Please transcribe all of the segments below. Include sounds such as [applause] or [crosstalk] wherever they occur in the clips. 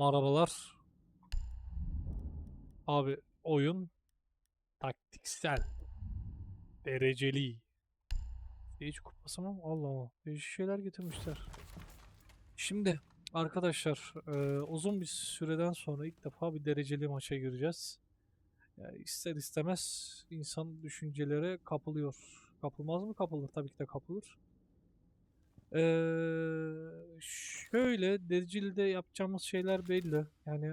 Marabalar. Abi oyun taktiksel. Dereceli. Hiç kupası mı? Allah Allah. Değişik şeyler getirmişler. Şimdi arkadaşlar e, uzun bir süreden sonra ilk defa bir dereceli maça gireceğiz. Yani ister istemez insan düşüncelere kapılıyor. Kapılmaz mı? Kapılır. Tabii ki de kapılır. Ee, şöyle dereceli yapacağımız şeyler belli. Yani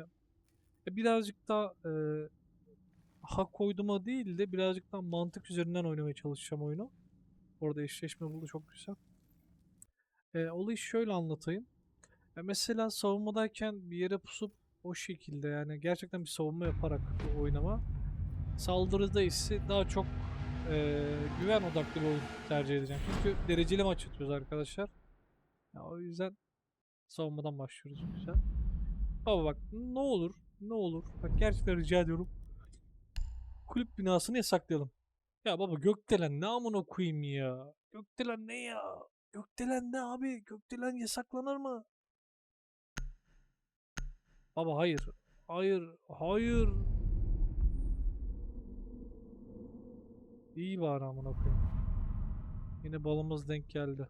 e, birazcık daha e, hak koyduğuma değil de birazcık daha mantık üzerinden oynamaya çalışacağım oyunu. Orada eşleşme buldu çok güzel. E, olayı şöyle anlatayım. E, mesela savunmadayken bir yere pusup o şekilde yani gerçekten bir savunma yaparak oynama. Saldırıda ise daha çok e, güven odaklı bir oyun tercih edeceğim. Çünkü dereceli maç atıyoruz arkadaşlar. Ya, o yüzden savunmadan başlıyoruz. Güzel. Baba bak ne olur ne olur. Bak gerçekten rica ediyorum. Kulüp binasını yasaklayalım. Ya baba gökdelen ne amına koyayım ya. Gökdelen ne ya? Gökdelen ne abi? Gökdelen yasaklanır mı? Baba hayır. Hayır. Hayır. İyi bari amına koyayım. Yine balımız denk geldi.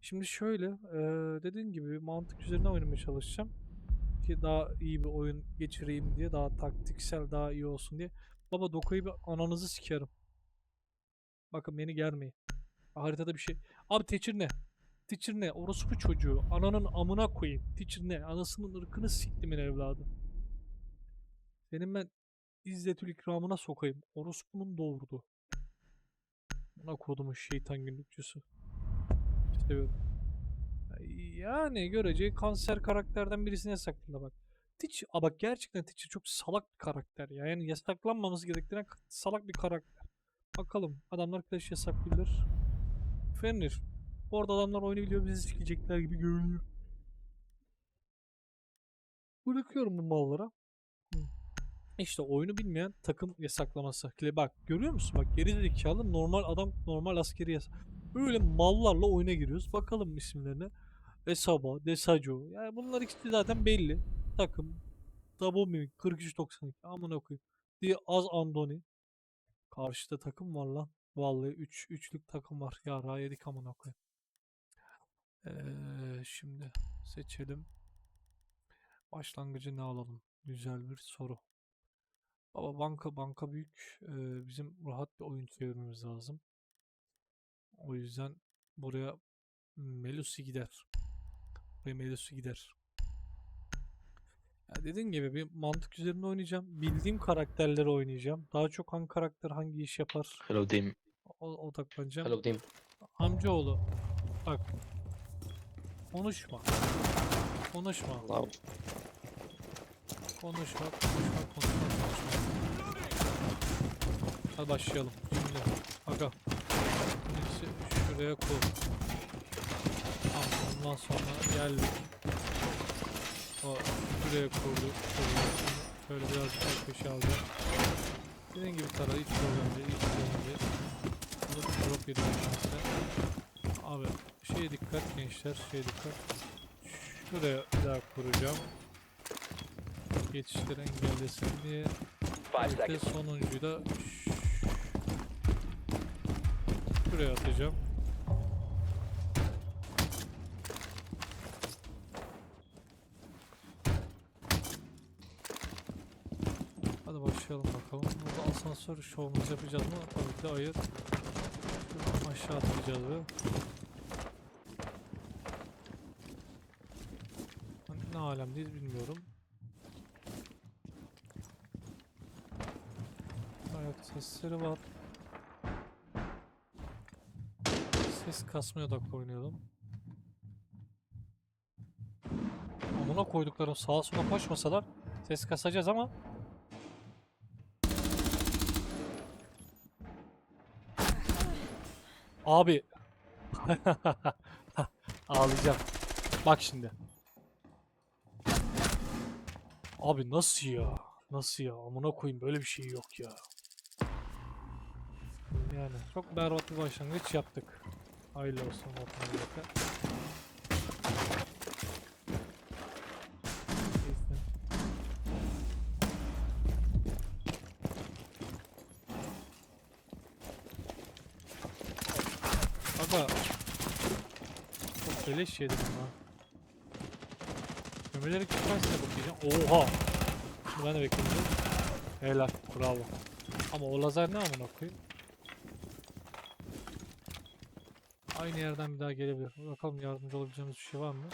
Şimdi şöyle, eee dediğim gibi mantık üzerine oynamaya çalışacağım. Ki daha iyi bir oyun geçireyim diye, daha taktiksel, daha iyi olsun diye. Baba dokuyu bir ananızı sikerim. Bakın beni germeyin. Haritada bir şey. Abi teçir ne? Teçir ne? Orospu çocuğu. Ananın amına koyayım. Teçir ne? Anasının ırkını siktimin evladı. Senin ben İzzetül ikramına sokayım. Orospu'nun doğurdu. Buna kodumun şeytan günlükçüsü. Seviyorum. Yani görece kanser karakterden birisine yasaklandı bak. Teach, a bak gerçekten Teacher çok salak bir karakter ya. Yani yasaklanmaması gerektiren salak bir karakter. Bakalım adamlar Clash yasaklıyorlar. Fenrir. Bu arada adamlar oyunu bizi sikecekler gibi görünüyor. Bırakıyorum bu mallara. İşte oyunu bilmeyen takım yasaklaması. Bak görüyor musun? Bak geri zekalı normal adam normal askeri yasak. Böyle mallarla oyuna giriyoruz. Bakalım isimlerine. Esaba, Desajo. Yani bunlar ikisi zaten belli. Takım. Dabomir 4392. Amına koyayım. Diye Az Andoni. Karşıda takım var lan. Vallahi 3 üç, üçlük takım var. Ya yedik amına koyayım. Ee, şimdi seçelim. Başlangıcı ne alalım? Güzel bir soru. Baba banka banka büyük. Ee, bizim rahat bir oyun çevirmemiz lazım. O yüzden buraya Melusi gider. Buraya Melusi gider. Ya dediğim gibi bir mantık üzerinde oynayacağım. Bildiğim karakterleri oynayacağım. Daha çok hangi karakter hangi iş yapar Hello team. o odaklanacağım. Hello team. Amcaoğlu bak konuşma. Konuşma. Wow. Konuşma, konuşma, konuşma, başlayalım. Şimdi aga. Birisi şuraya koy. Tamam, ondan sonra geldik. O şuraya. Şuraya. Şöyle birazcık daha köşe alacağım. Dediğim gibi tara değil, hiç problem değil. Bunu drop yedim. Abi şeye dikkat gençler, şeye dikkat. Şuraya daha kuracağım geçişleri engellesin diye. Seconds. sonuncuyu da şuraya atacağım. Hadi başlayalım bakalım. Burada asansör şovumuzu yapacağız mı? Tabii ki hayır. Şuradan aşağı atlayacağız ve Hani ne alemdeyiz bilmiyorum. Ayak sesleri var. Ses kasmaya odaklı oynayalım. Amına koyduklarım sağa sola koşmasalar ses kasacağız ama Abi [laughs] Ağlayacağım. Bak şimdi. Abi nasıl ya? Nasıl ya? Amına koyayım böyle bir şey yok ya. Yani çok berbat bir başlangıç yaptık. Hayırlı olsun vatandaşa. Aga. Çok beleş yedim ha. Gömeleri çıkarsa bakacağım Oha. Şimdi ben de bekliyorum. Helal. Bravo. Ama o lazer ne amına koyayım? Aynı yerden bir daha gelebilir. Bakalım yardımcı olabileceğimiz bir şey var mı?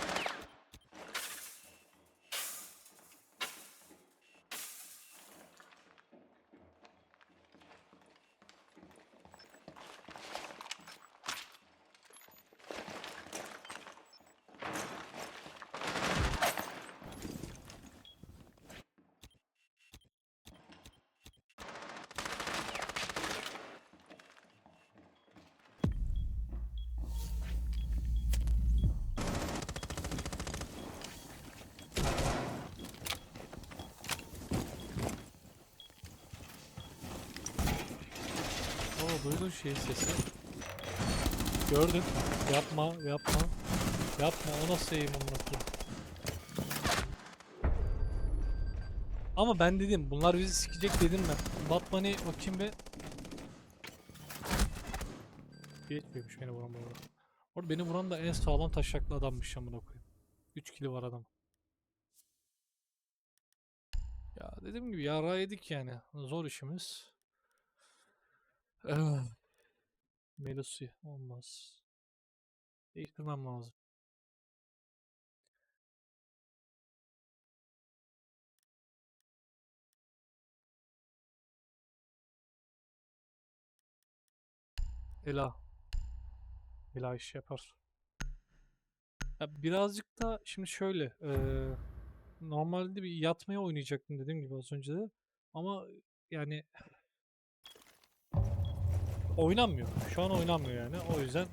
Duydun şey sesi. Gördün. Yapma, yapma. Yapma, o nasıl eğim amına. Ama ben dedim, bunlar bizi sikecek dedim ben. Batman'i bakayım be. Geçmiyormuş beni vuran bu. Orada beni vuran da en sağlam taşaklı adammış amına koyayım. 3 kili var adam. Ya dediğim gibi yara yedik yani. Zor işimiz. Ah. Melusi olmaz. Değiştirmem lazım. Ela. Ela iş yapar. Ya birazcık da şimdi şöyle. eee, normalde bir yatmaya oynayacaktım dediğim gibi az önce de. Ama yani oynanmıyor. Şu an oynanmıyor yani. O yüzden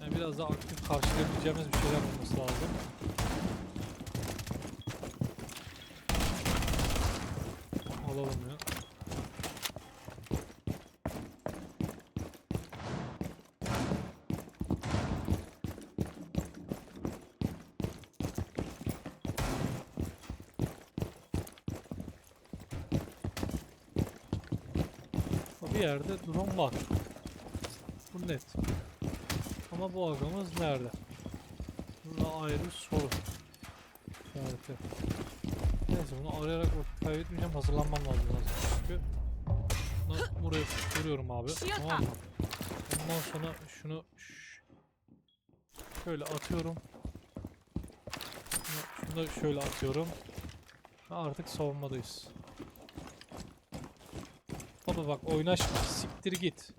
yani biraz daha aktif karşılayabileceğimiz bir şeyler olması lazım. Alalım ya. Bir yerde drone var. Bu net. Ama bu agamız nerede? Burada ayrı soru. İşareti. Neyse bunu arayarak vakit kaybetmeyeceğim. Hazırlanmam lazım lazım. Çünkü bunu buraya kuruyorum abi. Tamam mı? Ondan sonra şunu şöyle atıyorum. Şunu, da şöyle atıyorum. Artık savunmadayız. Baba bak oynaşma. Siktir git.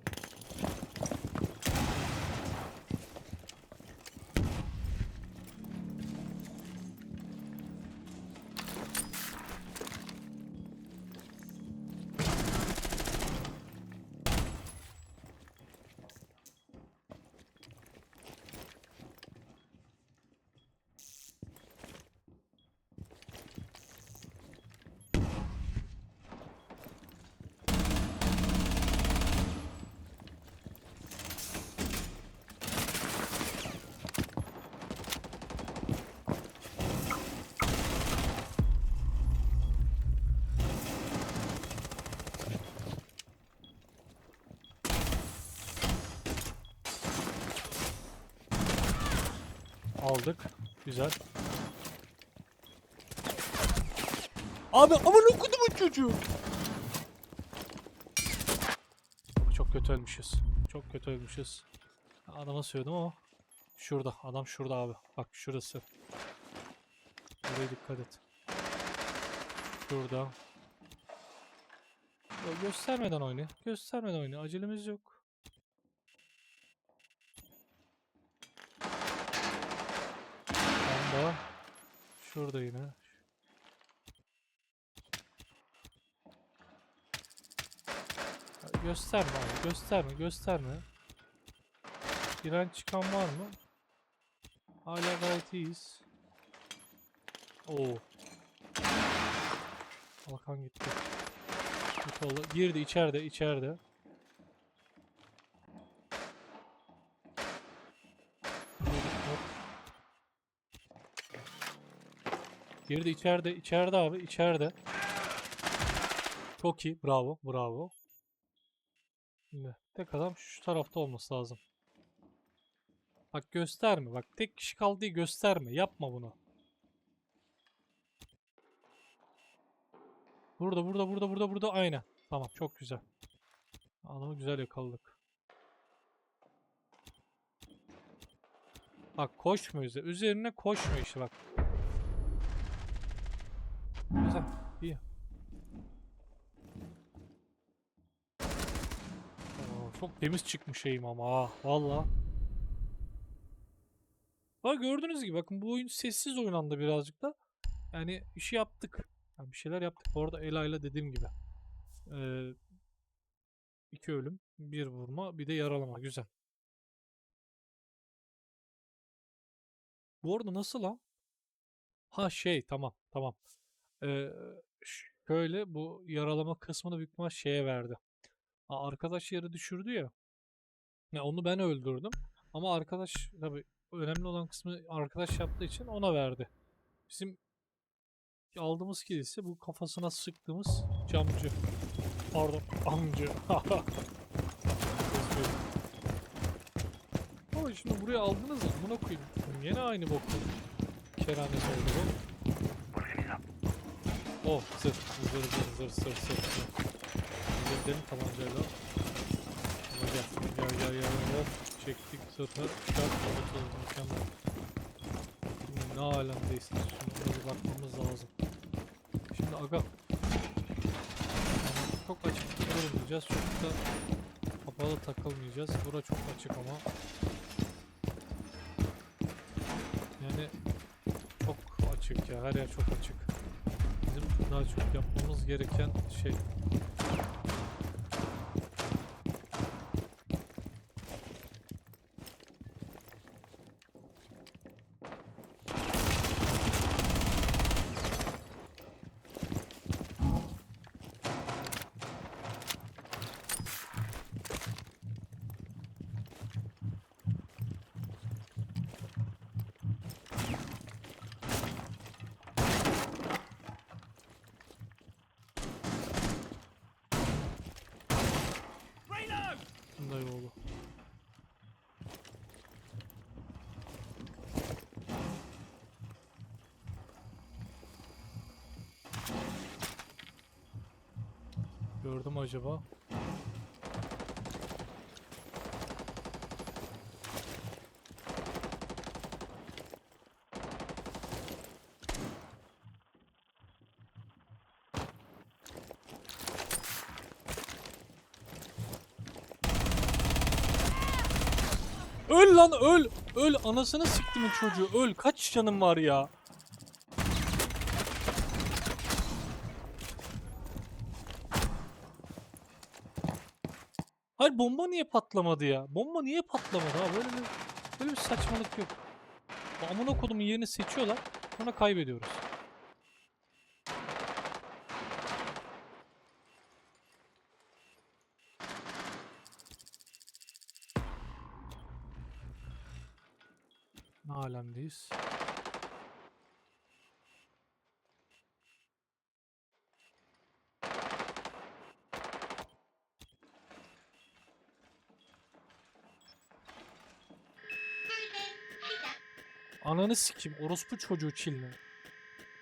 Aldık. Güzel. Abi aman okudum bu çocuğu. Çok kötü ölmüşüz. Çok kötü ölmüşüz. Adama söyledim ama şurada. Adam şurada abi. Bak şurası. Buraya dikkat et. Şurada. Ya göstermeden oyna. Göstermeden oyna. Acelemiz yok. Bomba. Şurada yine. Gösterme abi. Gösterme. Gösterme. Giren çıkan var mı? Hala gayet iyiyiz. Oo. Balkan gitti. Girdi içeride içeride. Girdi, hop. Girdi içeride içeride abi içeride. Çok iyi bravo bravo. Şimdi Tek adam şu tarafta olması lazım. Bak gösterme. Bak tek kişi kaldığı gösterme. Yapma bunu. Burada burada burada burada burada aynen. Tamam çok güzel. Adamı güzel yakaladık. Bak koşmuyor üzerine. Üzerine koşmuyor işte bak. Güzel. iyi. Oo, çok temiz çıkmış şeyim ama ha. Valla. Bak gördüğünüz gibi bakın bu oyun sessiz oynandı birazcık da. Yani işi yaptık. Yani bir şeyler yaptık. Bu arada Ela dediğim gibi. Ee, iki ölüm, bir vurma, bir de yaralama. Güzel. Bu arada nasıl lan? Ha şey tamam tamam. Ee, şöyle bu yaralama kısmını büyük ihtimal şeye verdi. Arkadaş yere düşürdü ya. Ya onu ben öldürdüm. Ama arkadaş tabii önemli olan kısmı arkadaş yaptığı için ona verdi. Bizim aldığımız kill ise bu kafasına sıktığımız camcı. Pardon amcı. [laughs] Ama şimdi buraya aldınız mı? Buna koyayım. Yine aynı bok. Keranesi oldu bu. Oh zırh zırh zırh zırh zırh zırh zırh. Dedim tabancayla. Ama gel gel gel gel gel. Çektik zırhı. Şart kapatalım mükemmel. Şimdi ne alemdeyiz? Şimdi bir bakmamız lazım. Şimdi aga. Çok açık durmayacağız. Çok da kapalı takılmayacağız. Bura çok açık ama. Yani çok açık ya. Her yer çok açık. Daha çok yapmamız gereken şey. Yolu. Gördüm acaba? Öl lan öl. Öl anasını siktimin çocuğu öl. Kaç canım var ya? Hayır bomba niye patlamadı ya? Bomba niye patlamadı ha? Böyle bir, böyle bir saçmalık yok. Amına kodumun yerini seçiyorlar. Sonra kaybediyoruz. Ne alemdeyiz? Ananı sikim orospu çocuğu Çinli.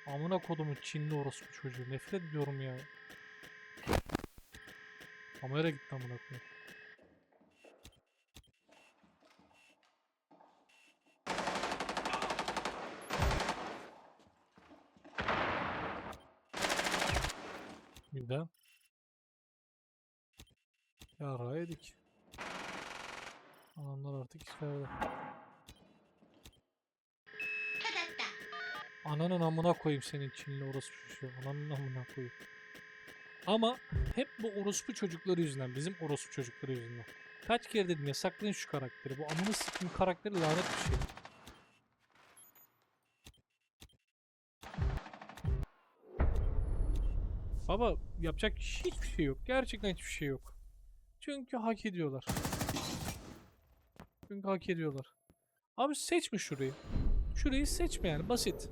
Amına kodumun Çinli orospu çocuğu. Nefret ediyorum ya. Kamera gitti amına koyayım. De. Yara yedik. Adamlar artık içeride. Ananın amına koyayım senin Çinli orospu çocuğu. Ananın amına koyayım. Ama hep bu orospu çocukları yüzünden. Bizim orospu çocukları yüzünden. Kaç kere dedim ya saklayın şu karakteri. Bu amına siktim karakteri lanet bir şey. Baba yapacak hiçbir şey yok. Gerçekten hiçbir şey yok. Çünkü hak ediyorlar. Çünkü hak ediyorlar. Abi seçme şurayı. Şurayı seçme yani basit.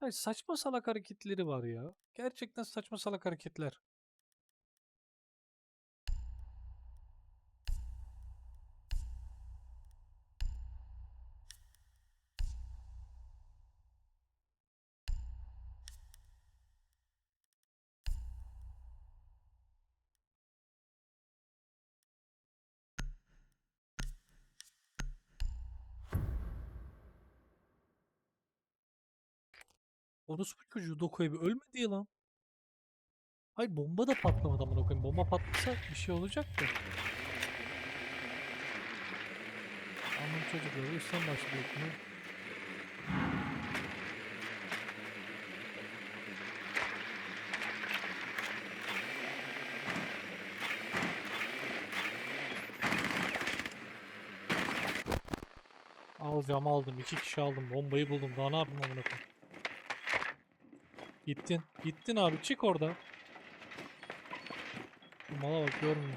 Ay saçma salak hareketleri var ya. Gerçekten saçma salak hareketler. Orospu çocuğu Doko'ya bir ölmedi ya lan. Hayır bomba da patlamadı amına koyayım. Bomba patlasa bir şey olacak da. Aman çocukları üstten başlıyor. Ne? Alacağım aldım. iki kişi aldım. Bombayı buldum. Daha ne yapayım amına koyayım. Gittin. Gittin abi. Çık orada. Mala bak görmüyor.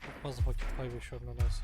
Çok fazla vakit kaybediyorum nedense.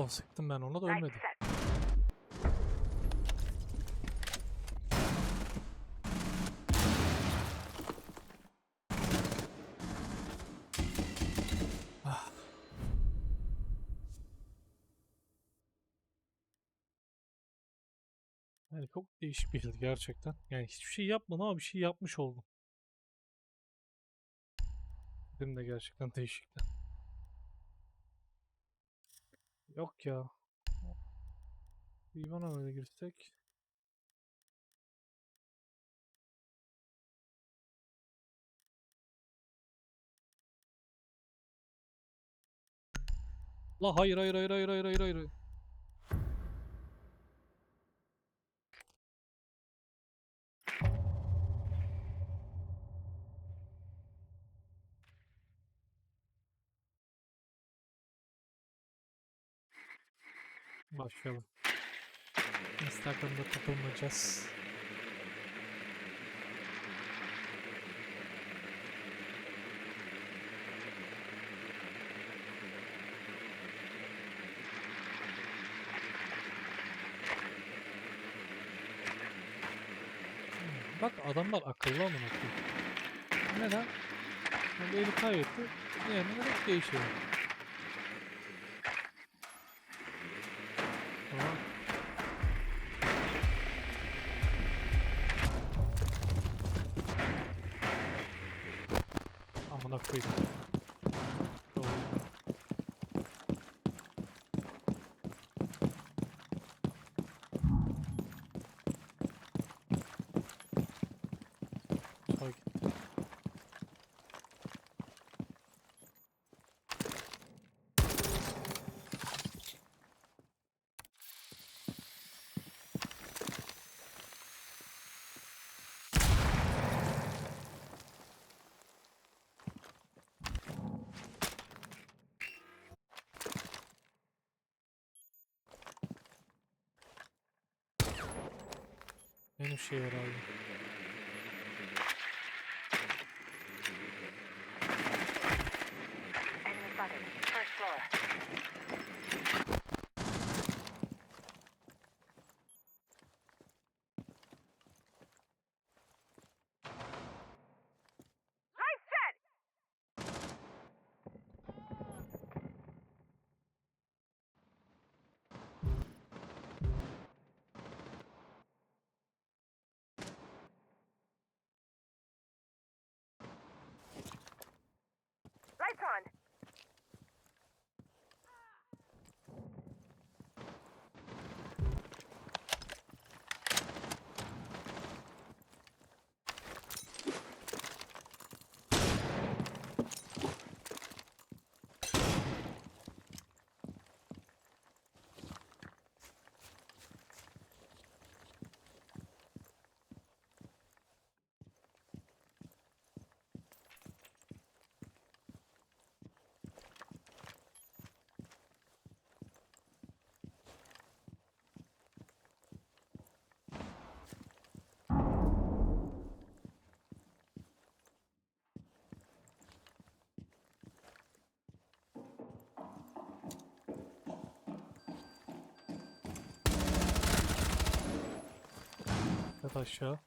Oh sıktım ben ona da ölmedi. Ah. Yani çok değişik bir his gerçekten. Yani hiçbir şey yapmadım ama bir şey yapmış oldum. Benim de gerçekten değişikti. Yok ya. İvan öyle girsek. La hayır hayır hayır hayır hayır hayır hayır. Başlayalım. Instagram'da takılmayacağız. Bak adamlar akıllı amına koyayım. Neden? Bu eli kaybetti. Diğerine göre değişiyor. Benim şey herhalde. Enemy bugging. First floor. Yat aşağı.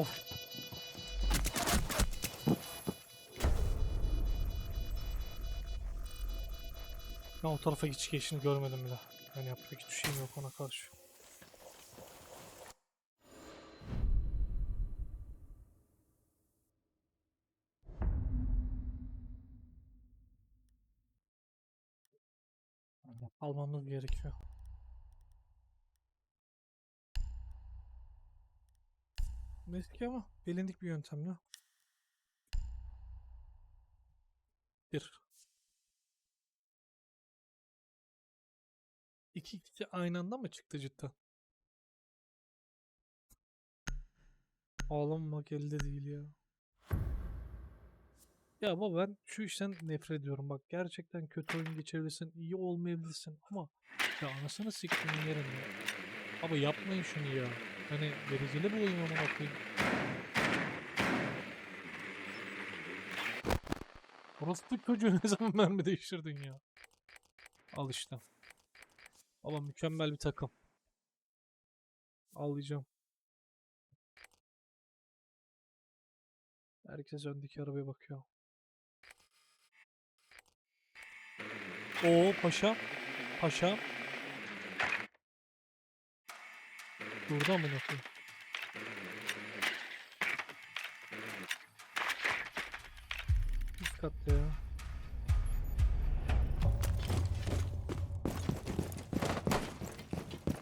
Of. Ben o tarafa hiç geçişini görmedim bile. Yani yapacak hiçbir şeyim yok ona karşı. Almamız gerekiyor. Eski ama bilindik bir yöntemle. Bir. İki kişi aynı anda mı çıktı cidden? Ağlamamak elde değil ya. Ya baba ben şu işten nefret ediyorum. Bak gerçekten kötü oyun geçirebilirsin, iyi olmayabilirsin ama ya anasını siktiğin yerin ya. Yapmayın şunu ya. Hani dereceli oyun amına koyayım. Orospu çocuğu ne zaman mermi değiştirdin ya? Al işte. Ama mükemmel bir takım. Ağlayacağım. Herkes öndeki arabaya bakıyor. Oo paşa. Paşa. Burada mı nasıl? Üst katta ya.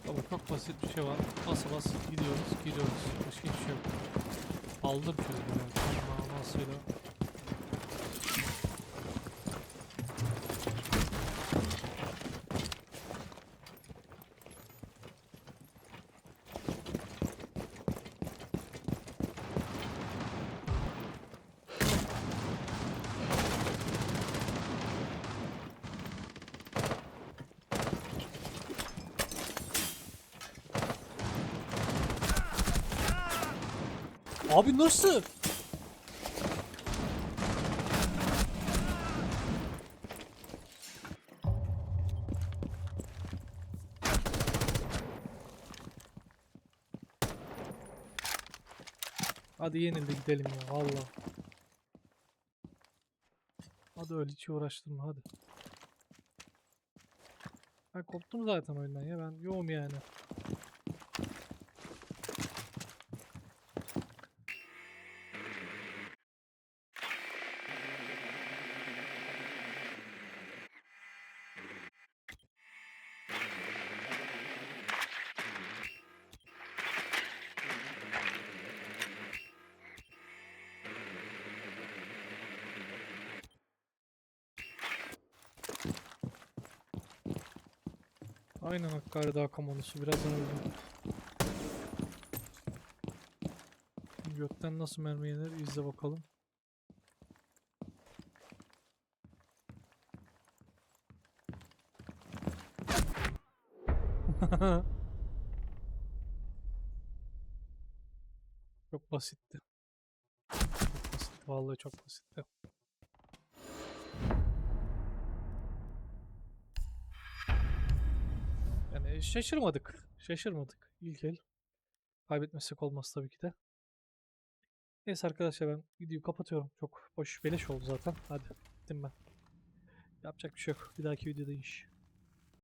Ama çok basit bir şey var. Bas bas gidiyoruz, gidiyoruz. Başka hiçbir şey yok. Aldım yani. Tam manasıyla. Abi nasıl? Hadi yenildi gidelim ya valla. Hadi öyle hiç uğraştırma hadi. Ben koptum zaten oyundan ya ben yoğum yani. Aynen Hakkari Dağ kamonusu birazdan öldüm. Gökten nasıl mermi yenir izle bakalım. [laughs] Çok basitti. Çok basitti vallahi çok basitti. Şaşırmadık. Şaşırmadık. İlk el. Kaybetmesek olmaz tabii ki de. Neyse arkadaşlar ben videoyu kapatıyorum. Çok boş beleş oldu zaten. Hadi gittim ben. Yapacak bir şey yok. Bir dahaki videoda iş.